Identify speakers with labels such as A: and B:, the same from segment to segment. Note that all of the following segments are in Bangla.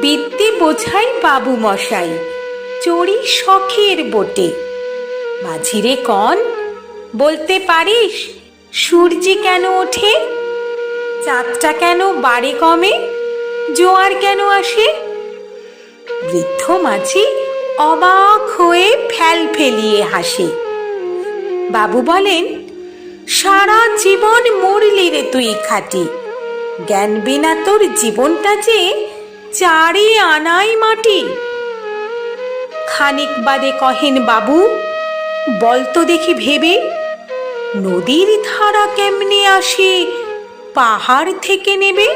A: বিদ্যে বোঝাই বাবু মশাই, চড়ি শখের বোটে। মাঝিরে কন, বলতে পারিস, সূর্যি কেন ওঠে? চাঁদটা কেন বাড়ে কমে? জোয়ার কেন আসে? বৃদ্ধ মাঝি অবাক হয়ে ফেল ফেলিয়ে হাসে। বাবু বলেন, সারা জীবন মরলি রে তুই খাটি। জ্ঞান বিনা তোর জীবনটা যে চারি আনাই মাটি। খানিক বাদে কহেন বাবু বলতো দেখি ভেবে, নদীর ধারা কেমনে আসে, পাহাড় থেকে নেবে?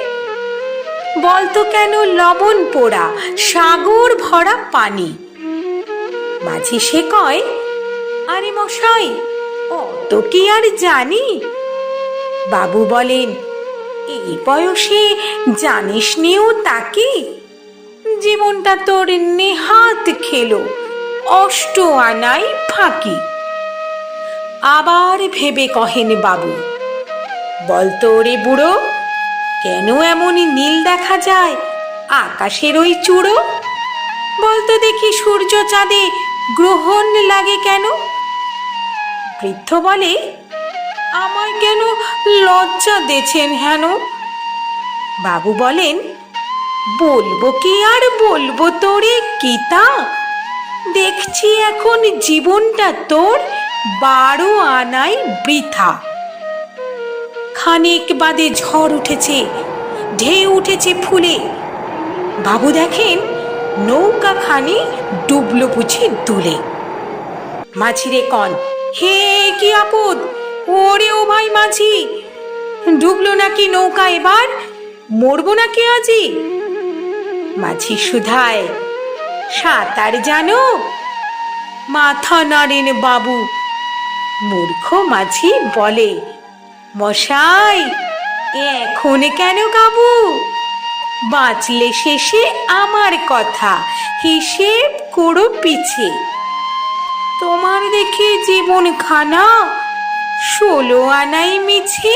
A: বলতো কেন লবণ পোড়া, সাগর ভরা পানি? মাঝি সে কয়, আরে মশাই, অত কি আর জানি? বাবু বলেন এই বয়সে জানিস নিও তাকে? জীবনটা তোর নেহাত খেলো, অষ্ট আনাই ফাঁকি। আবার ভেবে কহেন বাবু বলতো রে বুড়ো, কেন এমন নীল দেখা যায় আকাশের ওই চূড়ো? বলতো দেখি সূর্য চাঁদে গ্রহণ লাগে কেন? বৃদ্ধ বলে আমায় কেন লজ্জা দেছেন হেন? বাবু বলেন, বলব কি আর বলব তোরে, কিতা? দেখছি এখন জীবনটা তোর বারো আনাই বৃথা। খানিক বাদে ঝড় উঠেছে, ঢেউ উঠেছে ফুলে। বাবু দেখেন নৌকা খানি ডুবলো বুঝি দুলে। মাঝিরে কন, হে কি আপদ? ওরে ও ভাই মাঝি, ডুবলো নাকি নৌকা এবার? মরবো নাকি আজি? মাঝি সুধায়, সাঁতার জানো? মাথা নাড়েন বাবু, মূর্খ মাঝি বলে। মশাই, এখন কেন কাবু? বাঁচলে শেষে আমার কথা, হিসেব করো পিছে। তোমার দেখে জীবন খানা ষোলো আনাই মিছে